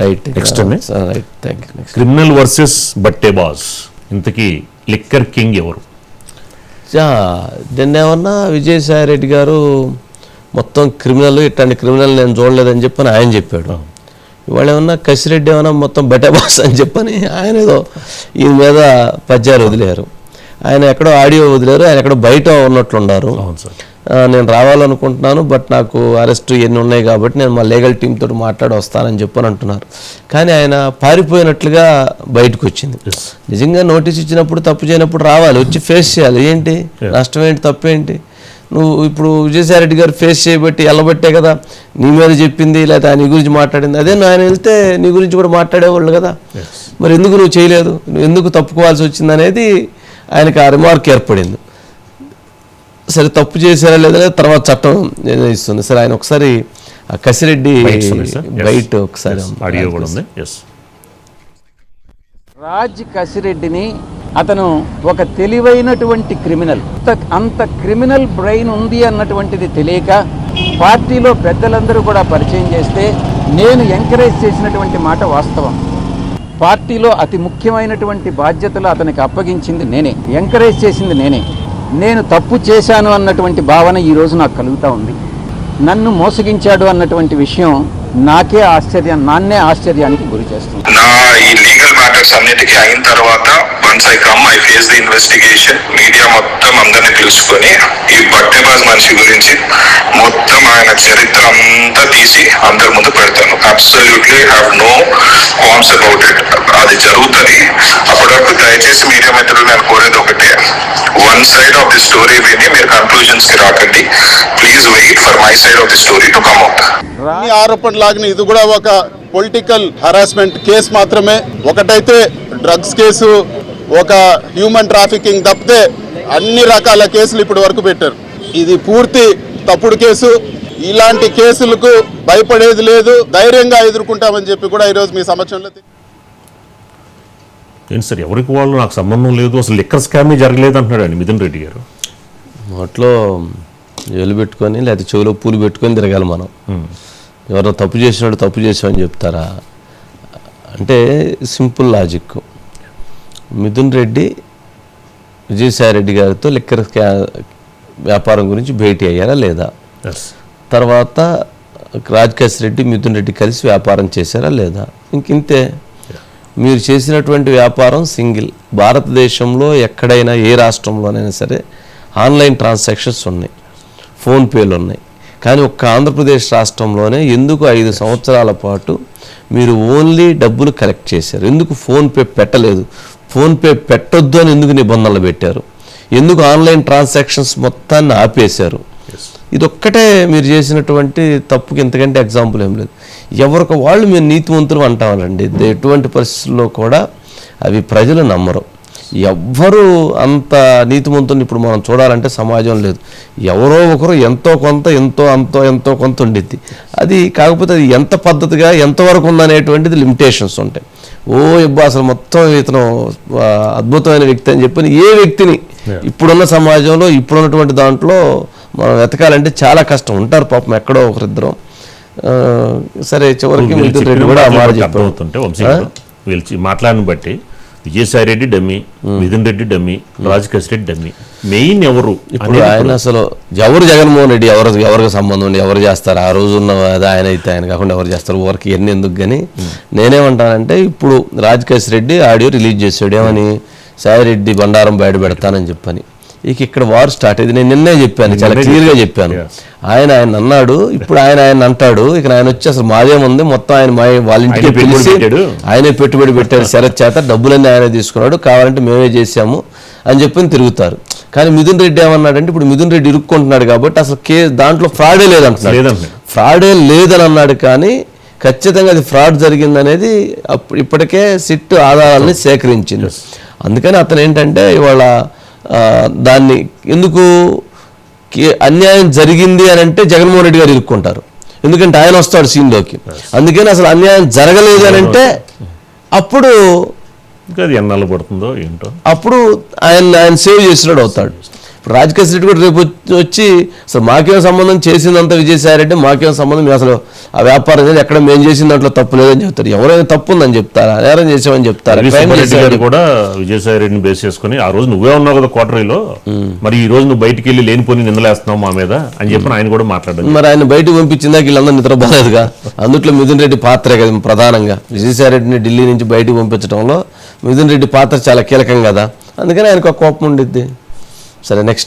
Right అండి. Right thank you next criminal versus బట్టే boss ఇంతకీ లిక్కర్ కింగ్ ఎవరు? నిన్న ఏమన్నా విజయసాయి రెడ్డి గారు మొత్తం క్రిమినల్ ఇట్లాంటి క్రిమినల్ నేను చూడలేదని చెప్పని ఆయన చెప్పాడు. ఇవాళ ఏమన్నా కసిరెడ్డి ఏమన్నా మొత్తం బెటబాస్ అని చెప్పని ఆయన ఏదో ఈయన మీద పద్యాలు వదిలేరు. ఆయన ఎక్కడో ఆడియో వదిలేరు ఆయన ఎక్కడో బయట ఉన్నట్లున్నారు అవును సార్. నేను రావాలనుకుంటున్నాను బట్ నాకు అరెస్ట్ ఎన్ని ఉన్నాయి కాబట్టి నేను మా లీగల్ టీమ్ తోటి మాట్లాడి వస్తానని చెప్పని అంటున్నారు. కానీ ఆయన పారిపోయినట్లుగా బయటకు వచ్చింది. నిజంగా నోటీస్ ఇచ్చినప్పుడు తప్పు చేయనప్పుడు రావాలి వచ్చి ఫేస్ చేయాలి. ఏంటి? నష్టం ఏంటి? తప్పు ఏంటి? నువ్వు ఇప్పుడు విజయసాయి రెడ్డి గారు ఫేస్ చేయబట్టి వెళ్ళబట్టే కదా నీ మీద చెప్పింది లేకపోతే ఆయన నీ గురించి మాట్లాడింది. అదే ఆయన వెళ్తే నీ గురించి కూడా మాట్లాడేవాళ్ళు కదా. మరి ఎందుకు నువ్వు చేయలేదు? నువ్వు ఎందుకు తప్పుకోవాల్సి వచ్చింది అనేది ఆయనకు ఆ రిమార్క్ ఏర్పడింది. సరే తప్పు చేశారా లేదా తర్వాత చట్టం నిర్ణయిస్తుంది. సరే ఆయన ఒకసారి ఆ కసిరెడ్డి. బయట ఒకసారి రాజ్ కసిరెడ్డిని అతను ఒక తెలివైనటువంటి క్రిమినల్. అంత అంత క్రిమినల్ బ్రెయిన్ ఉంది అన్నటువంటిది తెలియక పార్టీలో పెద్దలందరూ కూడా పరిచయం చేస్తే నేను ఎంకరేజ్ చేసినటువంటి మాట వాస్తవం. పార్టీలో అతి ముఖ్యమైనటువంటి బాధ్యతలు అతనికి అప్పగించింది నేనే. ఎంకరేజ్ చేసింది నేనే. నేను తప్పు చేశాను అన్నటువంటి భావన ఈ రోజు నాకు కలుగుతూ ఉంది. నన్ను మోసగించాడు అన్నటువంటి విషయం నాకే ఆశ్చర్యం నాన్నే ఆశ్చర్యానికి గురి చేస్తుంది. నా ఈ లీగల్ మ్యాటర్స్ అన్నిటికీ అయిన తర్వాత once I come I face the investigation media మొత్తం అందరిని పిలుచుకొని ఈ బట్టెబాజ్ మనిషి గురించి మొత్తం ఆయన చరిత్ర అంతా తీసి అందరి ముందు పెడతాను. Absolutely have no qualms about it అది జరుగుతుంది. అప్పటివరకు దయచేసి మీడియా మిత్రులు నేను కోరేది ఒకటే. One side of the story విని మీరు కన్క్లూజన్స్కి రాకండి. Please wait for my side of the story to come out ఈ ఆరోపణ లాగిన ఇది కూడా ఒక పొలిటికల్ హరాస్మెంట్ కేసు మాత్రమే. ఒకటైతే డ్రగ్స్ కేసు ఒక హ్యూమన్ ట్రాఫికింగ్ తప్పితే అన్ని రకాల కేసులు ఇప్పటి వరకు పెట్టారు. ఇది పూర్తి తప్పుడు కేసు. ఇలాంటి కేసులకు భయపడేది లేదు. ధైర్యంగా ఎదుర్కొంటామని చెప్పి కూడా ఈరోజు మీ సమక్షంలో ఏంటి సార్ ఎవరికి వాళ్ళు నాకు సంబంధం లేదు అసలు లిక్కర్ స్కామే జరగలేదు అంటున్నాడు అండి మిథున్ రెడ్డి గారు. నోట్లో ఏలు పెట్టుకొని లేకపోతే చెవిలో పూలు పెట్టుకొని తిరగాలి మనం. ఎవరో తప్పు చేసినాడు తప్పు చేసామని చెప్తారా? అంటే సింపుల్ లాజిక్. మిథున్ రెడ్డి విజయసాయి రెడ్డి గారితో లిక్కర్ స్కా- వ్యాపారం గురించి భేటీ అయ్యారా లేదా? తర్వాత రాజకేశ్ రెడ్డి మిథున్ రెడ్డి కలిసి వ్యాపారం చేశారా లేదా? ఇంకింతే మీరు చేసినటువంటి వ్యాపారం సింగిల్. భారతదేశంలో ఎక్కడైనా ఏ రాష్ట్రంలోనైనా సరే ఆన్లైన్ ట్రాన్సాక్షన్స్ ఉన్నాయి. ఫోన్పేలు ఉన్నాయి. కానీ ఒక్క ఆంధ్రప్రదేశ్ రాష్ట్రంలోనే ఎందుకు ఐదు సంవత్సరాల పాటు మీరు ఓన్లీ డబ్బులు కలెక్ట్ చేశారు? ఎందుకు ఫోన్పే పెట్టలేదు? ఫోన్పే పెట్టొద్దు అని ఎందుకు నిబంధనలు పెట్టారు? ఎందుకు ఆన్లైన్ ట్రాన్సాక్షన్స్ మొత్తాన్ని ఆపేశారు? ఇదొక్కటే మీరు చేసినటువంటి తప్పుకి ఇంతకంటే ఎగ్జాంపుల్ ఏం లేదు. ఎవరికి వాళ్ళు మీరు నీతివంతులు అంటామండి. ఎటువంటి పరిస్థితుల్లో కూడా అవి ప్రజలు నమ్మరు. ఎవ్వరు అంత నీతివంతుని ఇప్పుడు మనం చూడాలంటే సమాజం లేదు. ఎవరో ఒకరు ఎంతో కొంత ఎంతో అంతో ఎంతో కొంత ఉండిద్ది. అది కాకపోతే అది ఎంత పద్ధతిగా ఎంతవరకు ఉందనేటువంటిది లిమిటేషన్స్ ఉంటాయి. ఓ ఇబ్బా అసలు మొత్తం ఇతను అద్భుతమైన వ్యక్తి అని చెప్పి ఏ వ్యక్తిని ఇప్పుడున్న సమాజంలో ఇప్పుడున్నటువంటి దాంట్లో మనం వెతకాలంటే చాలా కష్టం. ఉంటారు పాపం ఎక్కడో ఒకరిద్దరం. సరే చివరికి మిథున్ రెడ్డి కూడా వీళ్ళు మాట్లాడిన బట్టి Vijayasai Reddy dummy Mithun Reddy dummy Rajkesh Reddy dummy. Main ఎవరు ఇప్పుడు ఆయన అసలు ఎవరు జగన్మోహన్ రెడ్డి ఎవరు ఎవరికి సంబంధం ఉండి ఎవరు చేస్తారు? ఆ రోజు ఉన్న ఆయన అయితే ఆయన కాకుండా ఎవరు చేస్తారు? ఊరికి ఎన్ని ఎందుకు కానీ నేనేమంటానంటే ఇప్పుడు రాజకేశ్ రెడ్డి ఆడియో రిలీజ్ చేశాడు. ఏమని? సాయిరెడ్డి బండారం బయట పెడతానని చెప్పని. ఇక ఇక్కడ వార్ స్టార్ట్ అయింది. నేను నిన్నే చెప్పాను చాలా క్లియర్గా చెప్పాను. ఆయన ఆయన అన్నాడు ఇప్పుడు ఆయన ఆయన అంటాడు ఇక ఆయన వచ్చి అసలు మాదేముంది మొత్తం ఆయన మా వాళ్ళ ఇంటికి పిలిచి పెట్టాడు. ఆయనే పెట్టుబడి పెట్టారు శరత్ చేత డబ్బులన్నీ ఆయనే తీసుకున్నాడు కావాలంటే మేమే చేసాము అని చెప్పి తిరుగుతారు. కానీ మిథున్ రెడ్డి ఏమన్నాడంటే ఇప్పుడు మిథున్ రెడ్డి ఇరుక్కుంటున్నాడు కాబట్టి అసలు కే దాంట్లో ఫ్రాడే లేదంటున్నాడు. ఫ్రాడే లేదని అన్నాడు కానీ ఖచ్చితంగా అది ఫ్రాడ్ జరిగిందనేది ఇప్పటికే సిట్ ఆధారాలని సేకరించింది. అందుకని అతను ఏంటంటే ఇవాళ దాన్ని ఎందుకు అన్యాయం జరిగింది అని అంటే జగన్మోహన్ రెడ్డి గారు ఇరుక్కుంటారు. ఎందుకంటే ఆయన వస్తాడు సీన్లోకి. అందుకని అసలు అన్యాయం జరగలేదు అని అంటే అప్పుడు ఎన్నాళ్ళు పడుతుందో ఏంటో? అప్పుడు ఆయన ఆయన సేవ్ చేసినాడు అవుతాడు. రాజకేశ్ రెడ్డి కూడా రేపు వచ్చి- వచ్చి అసలు మాకేం సంబంధం చేసిందంత విజయసాయి రెడ్డి మాకేం సంబంధం అసలు ఆ వ్యాపారం చేసి ఎక్కడ మేము చేసిన దాంట్లో తప్పు లేదని చెప్తారు. ఎవరైనా తప్పు ఉందని చెప్తారా? నేరం చేసామని చెప్తారా? కూడా విజయసాయి రెడ్డిని బేస్ చేసుకుని ఆ రోజు నువ్వే ఉన్నావు కదా కోటరీలో మరి ఈ రోజు నువ్వు బయటికి వెళ్ళి లేనిపోని నిందలేస్తున్నావు మా మీద అని చెప్పి ఆయన కూడా మాట్లాడారు మరి ఆయన బయటకు పంపించిందాక వీళ్ళందరూ నిద్రపోలేదుగా? అందుట్లో మిథున్ రెడ్డి పాత్రే కదా ప్రధానంగా. విజయసాయి రెడ్డిని ఢిల్లీ నుంచి బయటకు పంపించడంలో మిథున్ రెడ్డి పాత్ర చాలా కీలకం కదా. అందుకని ఆయనకు ఒక కోపం ఉండిద్ది. సరే నెక్స్ట్